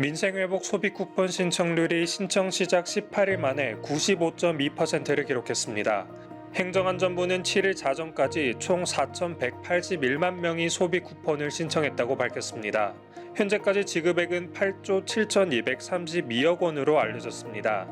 민생회복 소비 쿠폰 신청률이 신청 시작 18일 만에 95.2%를 기록했습니다. 행정안전부는 7일 자정까지 총 4,181만 명이 소비 쿠폰을 신청했다고 밝혔습니다. 현재까지 지급액은 8조 7,232억 원으로 알려졌습니다.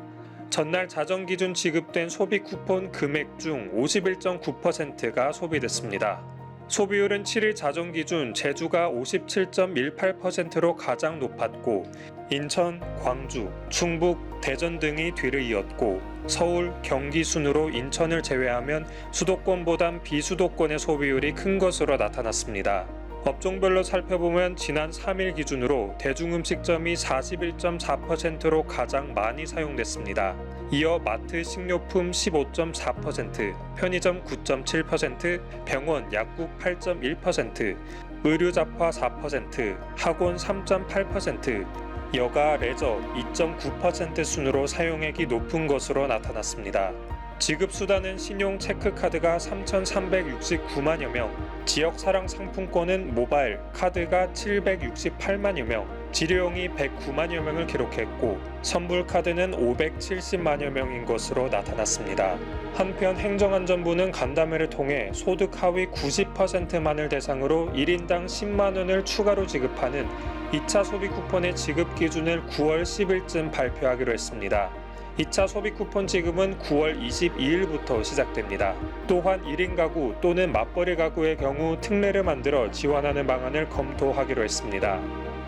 전날 자정 기준 지급된 소비 쿠폰 금액 중 51.9%가 소비됐습니다. 소비율은 7일 자정 기준 제주가 57.18%로 가장 높았고 인천, 광주, 충북, 대전 등이 뒤를 이었고 서울, 경기 순으로 인천을 제외하면 수도권보단 비수도권의 소비율이 큰 것으로 나타났습니다. 업종별로 살펴보면 지난 3일 기준으로 대중음식점이 41.4%로 가장 많이 사용됐습니다. 이어 마트 식료품 15.4%, 편의점 9.7%, 병원 약국 8.1%, 의류 잡화 4%, 학원 3.8%, 여가 레저 2.9% 순으로 사용액이 높은 것으로 나타났습니다. 지급 수단은 신용 체크카드가 3,369만여 명, 지역 사랑 상품권은 모바일 카드가 768만여 명, 지료용이 109만여 명을 기록했고 선불 카드는 570만여 명인 것으로 나타났습니다. 한편 행정안전부는 간담회를 통해 소득 하위 90%만을 대상으로 1인당 10만 원을 추가로 지급하는 2차 소비 쿠폰의 지급 기준을 9월 10일쯤 발표하기로 했습니다. 2차 소비 쿠폰 지급은 9월 22일부터 시작됩니다. 또한 1인 가구 또는 맞벌이 가구의 경우 특례를 만들어 지원하는 방안을 검토하기로 했습니다.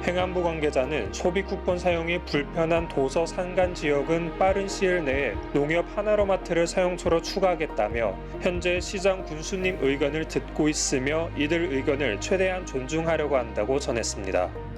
행안부 관계자는 소비 쿠폰 사용이 불편한 도서 산간 지역은 빠른 시일 내에 농협 하나로마트를 사용처로 추가하겠다며 현재 시장 군수님 의견을 듣고 있으며 이들 의견을 최대한 존중하려고 한다고 전했습니다.